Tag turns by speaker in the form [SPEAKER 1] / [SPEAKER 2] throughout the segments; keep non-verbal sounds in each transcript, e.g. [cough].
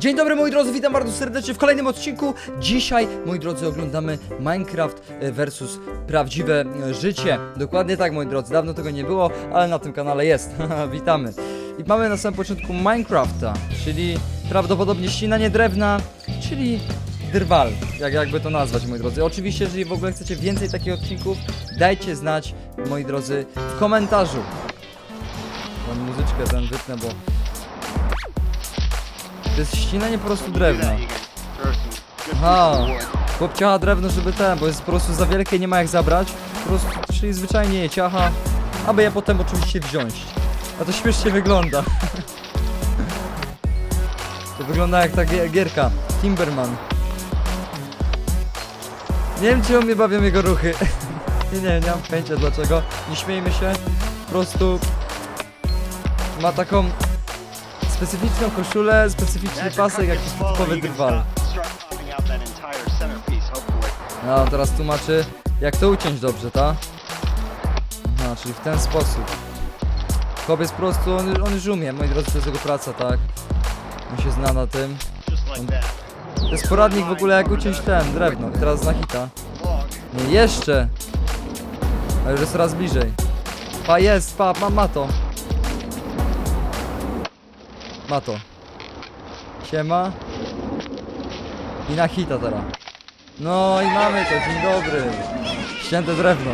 [SPEAKER 1] Dzień dobry moi drodzy, witam bardzo serdecznie w kolejnym odcinku. Dzisiaj, moi drodzy, oglądamy Minecraft e, versus prawdziwe e, życie. Dokładnie tak, moi drodzy, dawno tego nie było, ale na tym kanale jest. [laughs] Witamy. I mamy na samym początku Minecrafta, czyli prawdopodobnie ścinanie drewna, czyli drwal, jak jakby to nazwać, moi drodzy. Oczywiście, jeżeli w ogóle chcecie więcej takich odcinków, dajcie znać, moi drodzy, w komentarzu. Mam muzyczkę ten wytnę, bo to jest ścinanie po prostu drewna. Aha, chłop ciacha drewno, żeby ten, bo jest po prostu za wielkie, nie ma jak zabrać. Po prostu, czyli zwyczajnie je ciacha, aby je potem oczywiście wziąć. A to śmiesznie wygląda. [laughs] To wygląda jak ta gie- gierka, Timberman. Nie wiem, czy mnie bawią jego ruchy. [laughs] Nie, nie, nie mam pojęcia dlaczego. Nie śmiejmy się. Po prostu ma taką specyficzną koszulę, specyficzny pasek, jak typowy drwal. No, on teraz tłumaczy, jak to uciąć dobrze, ta? Aha, czyli w ten sposób. Chłopiec po prostu, on, on już umie, moi drodzy, to jest jego praca, tak? On się zna na tym. To jest poradnik w ogóle, jak uciąć ten, drewno. I teraz na hita. Nie, jeszcze! A już jest coraz bliżej. Pa, jest, pa, ma, ma to. Ma to. Siema. I na hita teraz. No i mamy to, dzień dobry. Ścięte drewno.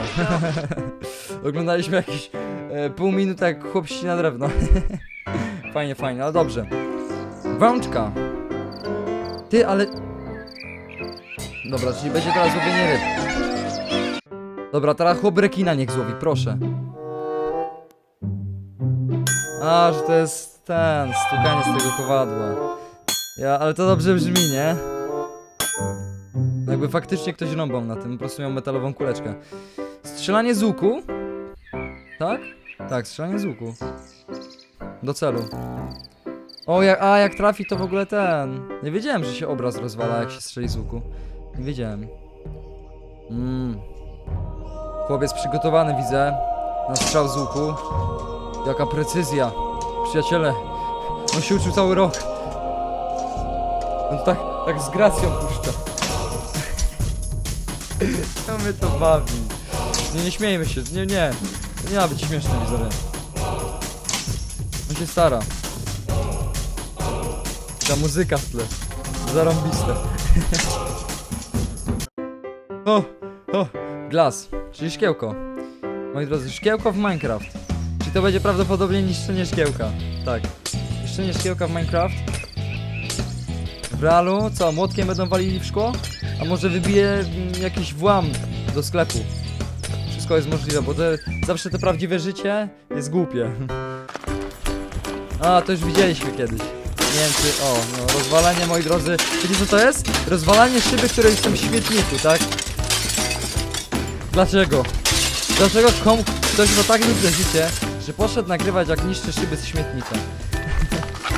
[SPEAKER 1] [laughs] Oglądaliśmy jakieś e, pół minuty jak chłop ścina drewno. [laughs] fajnie, fajnie, ale dobrze. Wączka. Ty, ale... Dobra, czyli będzie teraz łowienie ryb. Dobra, teraz chłop rekina niech złowi, proszę. A, że to jest ten, stukanie z tego kowadła. Ja, ale to dobrze brzmi, nie? Jakby faktycznie ktoś rąbał na tym, po prostu miał metalową kuleczkę. Strzelanie z łuku? Tak? Tak, strzelanie z łuku. Do celu. O, jak, a jak trafi to w ogóle ten. Nie wiedziałem, że się obraz rozwala jak się strzeli z łuku. Nie wiedziałem. Mmm. Chłopiec przygotowany widzę. Na strzał z łuku. Jaka precyzja. Przyjaciele. On się uczył cały rok. On tak, tak z gracją puszcza. [laughs] No mnie to bawi. Nie, nie śmiejmy się, nie, nie. To nie ma być śmieszne, widzowie. On się stara. Ta muzyka w tle. Zarąbiste. [laughs] o, o, glas, czyli szkiełko. Moi drodzy, szkiełko w Minecraft. To będzie prawdopodobnie niszczenie szkiełka. Tak. Niszczenie szkiełka w Minecraft. W realu, co, młotkiem będą walili w szkło? A może wybije mm, jakiś włam do sklepu? Wszystko jest możliwe, bo to, zawsze to prawdziwe życie jest głupie. [laughs] A, to już widzieliśmy kiedyś. Nie wiem czy... O, no, rozwalanie, moi drodzy. Wiecie co to jest? Rozwalanie szyby, które są w śmietniku, tak? Dlaczego? Dlaczego komu ktoś ma tak nudne życie, że poszedł nagrywać jak niszczy szyby z śmietnika?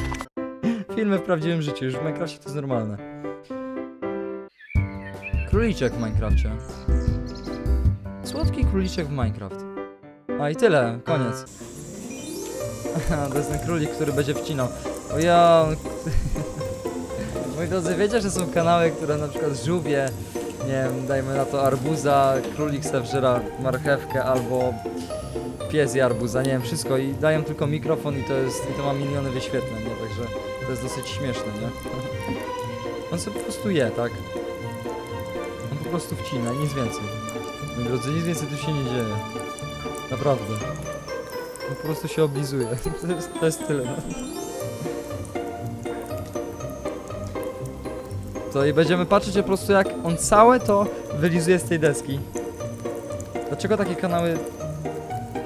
[SPEAKER 1] [laughs] Filmy w prawdziwym życiu, już w Minecrafcie to jest normalne. Króliczek w Minecrafcie. Słodki króliczek w Minecraft. A i tyle, koniec. [laughs] to jest ten królik, który będzie wcinał. O ja... [laughs] Moi drodzy, wiecie, że są kanały, które na przykład żółwie, nie wiem, dajmy na to arbuza, królik se wżera marchewkę albo pies i arbuza, nie wiem, wszystko i dają tylko mikrofon i to jest, i to ma miliony wyświetleń, nie? Także to jest dosyć śmieszne, nie? [laughs] On sobie po prostu je, tak? On po prostu wcina, nic więcej. Moi drodzy, nic więcej tu się nie dzieje. Naprawdę. On po prostu się oblizuje. [laughs] To jest, to jest tyle. No. To i będziemy patrzeć po prostu jak on całe to wylizuje z tej deski. Dlaczego takie kanały...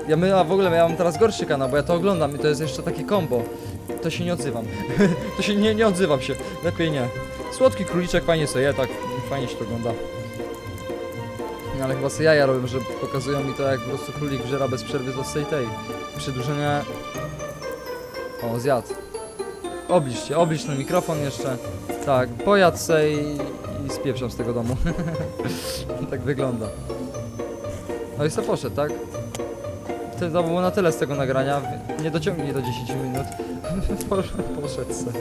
[SPEAKER 1] Ja my, a w ogóle ja mam teraz gorszy kanał, bo ja to oglądam i to jest jeszcze takie combo. To się nie odzywam. [laughs] to się nie, nie odzywam się. Lepiej nie. Słodki króliczek fajnie sobie je, tak fajnie się to ogląda. No ale chyba sobie jaja robią, że pokazują mi to jak po prostu królik żera bez przerwy do tej tej. Przedłużenia... O, zjadł. Oblicz się, oblicz ten mikrofon jeszcze. Tak, pojadł se i, i spieprzam z tego domu. [laughs] tak wygląda. No i se poszedł, tak? To to było na tyle z tego nagrania. Nie dociągnij do 10 minut. [laughs] Poszedł se.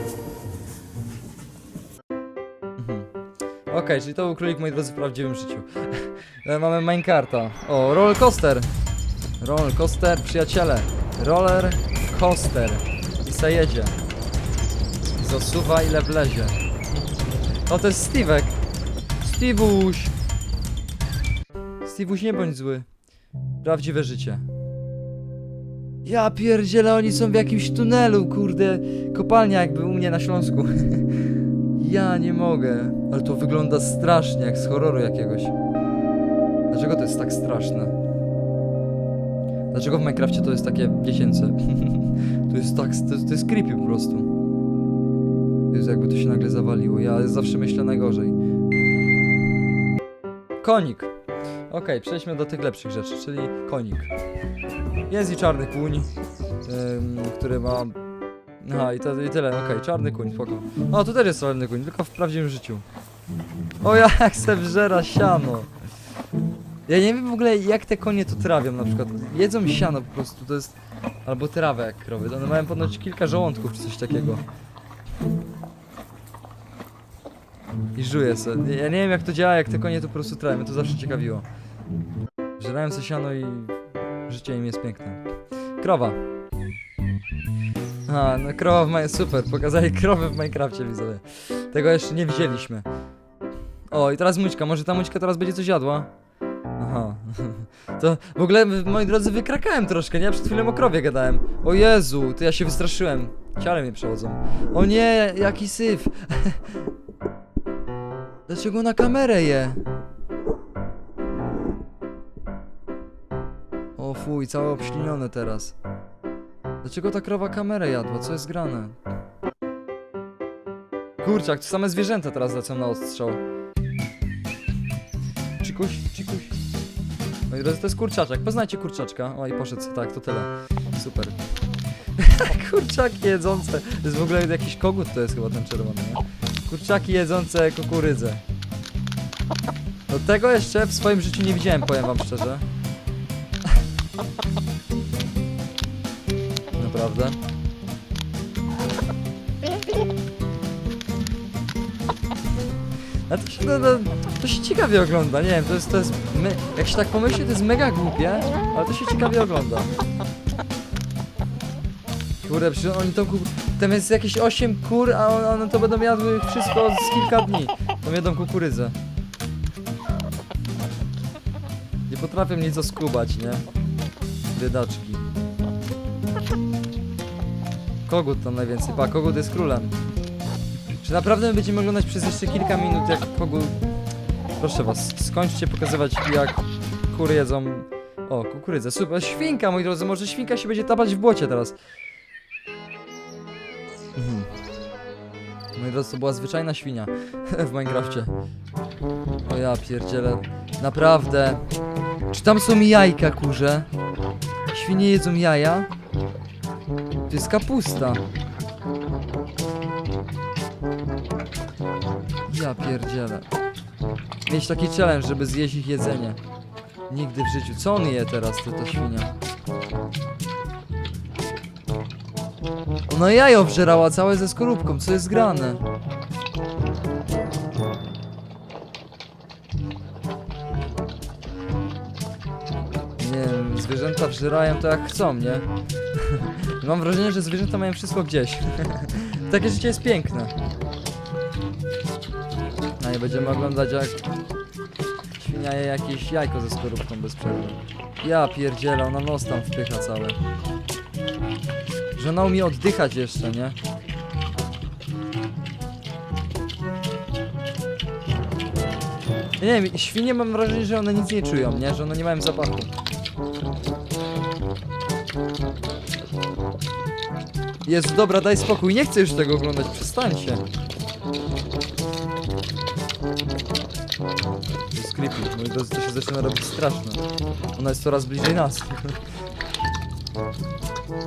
[SPEAKER 1] Okej, czyli to był królik, moi drodzy, w prawdziwym życiu. [laughs] E, Mamy minecarta. O, roller coaster. Roller coaster, przyjaciele. Roller coaster. I se jedzie. Zasuwa ile wlezie. O, to jest Steve'ek. Steve'uś. Steve'uś, nie bądź zły. Prawdziwe życie. Ja pierdzielę, oni są w jakimś tunelu, kurde. Kopalnia jakby u mnie na Śląsku. [laughs] ja nie mogę. Ale to wygląda strasznie, jak z horroru jakiegoś. Dlaczego to jest tak straszne? Dlaczego w Minecrafcie to jest takie dziecięce? [laughs] to jest tak, to, to jest creepy po prostu. Jezu, jakby to się nagle zawaliło. Ja zawsze myślę najgorzej. Konik. Okej, przejdźmy do tych lepszych rzeczy, czyli konik. Jest i czarny kuń, ym, który ma... Aha, i, to, i tyle, okej, czarny kuń, spoko. O, tu też jest czarny kuń, tylko w prawdziwym życiu. O, jak se wżera siano. Ja nie wiem w ogóle, jak te konie to trawią na przykład. Jedzą siano po prostu, to jest... Albo trawę jak krowy, one mają ponoć kilka żołądków czy coś takiego. I żuje se. Ja nie wiem jak to działa, jak te konie to po prostu trawią, to zawsze ciekawiło. Żerają se siano i życie im jest piękne. Krowa. A, no krowa w Minecrafcie, super, pokazali krowę w Minecrafcie, widzowie. Tego jeszcze nie widzieliśmy. O, i teraz mućka, może ta mućka teraz będzie coś jadła? Aha. [laughs] To w ogóle, moi drodzy, wykrakałem troszkę, nie? Przed chwilą o krowie gadałem. O Jezu, to ja się wystraszyłem. Ciale mnie przechodzą. O nie, jaki syf. [laughs] Dlaczego na kamerę je? O fuj, całe obślinione teraz. Dlaczego ta krowa kamerę jadła? Co jest grane? Kurczak, to same zwierzęta teraz lecą na odstrzał. Cikuś, cikuś. No i drodzy, to jest kurczaczek. Poznajcie kurczaczka. O i poszedł, tak, to tyle. Super. [laughs] Kurczaki jedzące. To jest w ogóle jakiś kogut, to jest chyba ten czerwony, nie? Kurczaki jedzące kukurydzę. No tego jeszcze w swoim życiu nie widziałem, powiem wam szczerze. Naprawdę. A to się, no, no, to się ciekawie ogląda, nie wiem, to jest, to jest, my, jak się tak pomyśli, to jest mega głupie, ale to się ciekawie ogląda. Kurde, przecież oni to. Tam jest jakieś 8 kur, a one, to będą jadły wszystko z kilka dni. Tą jedną kukurydzę. Nie potrafią nic oskubać, nie? Biedaczki. Kogut tam najwięcej, pa, kogut jest królem. Czy naprawdę my będziemy oglądać przez jeszcze kilka minut jak kogut... Proszę was, skończcie pokazywać jak kury jedzą... O, kukurydzę, super, świnka moi drodzy, może świnka się będzie tapać w błocie teraz. Mhm. Moi drodzy, to była zwyczajna świnia [laughs] w Minecrafcie. O ja pierdzielę. Naprawdę. Czy tam są jajka, kurze? Świnie jedzą jaja? To jest kapusta. Ja pierdzielę. Mieć taki challenge, żeby zjeść ich jedzenie. Nigdy w życiu. Co on je teraz, to, to świnia? Ona jajo wżerała całe ze skorupką, co jest grane? Nie wiem, zwierzęta wżerają to jak chcą, nie? [laughs] Mam wrażenie, że zwierzęta mają wszystko gdzieś. [laughs] Takie życie jest piękne. No i będziemy oglądać jak świnia je jakieś jajko ze skorupką bez przerwy. Ja pierdzielę, ona nos tam wpycha całe. Ona umie oddychać jeszcze, nie? Nie wiem, świnie mam wrażenie, że one nic nie czują, nie? Że one nie mają zapachu. Jezu, dobra, daj spokój, nie chcę już tego oglądać, przestańcie. To jest creepy, to się zaczyna robić straszne. Ona jest coraz bliżej nas. [laughs]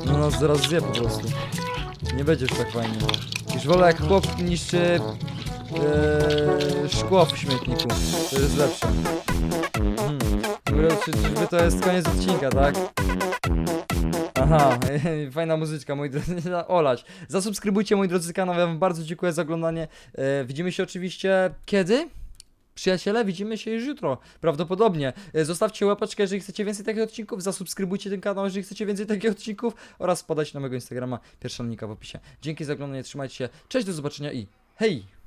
[SPEAKER 1] No nas zaraz zje po prostu. Nie będzie już tak fajnie. Już wolę jak chłop niszczy ee, szkło w śmietniku. To jest lepsze. Hmm. Czyżby to jest koniec odcinka, tak? Aha, [laughs] fajna muzyczka, moi drodzy, [laughs] olać. Zasubskrybujcie, moi drodzy, kanał, ja wam bardzo dziękuję za oglądanie. E, widzimy się oczywiście kiedy? Przyjaciele, widzimy się już jutro. Prawdopodobnie. E, Zostawcie łapeczkę, jeżeli chcecie więcej takich odcinków, zasubskrybujcie ten kanał, jeżeli chcecie więcej takich odcinków oraz podać na mojego Instagrama, pierwsza linka w opisie. Dzięki za oglądanie, trzymajcie się, cześć, do zobaczenia i hej!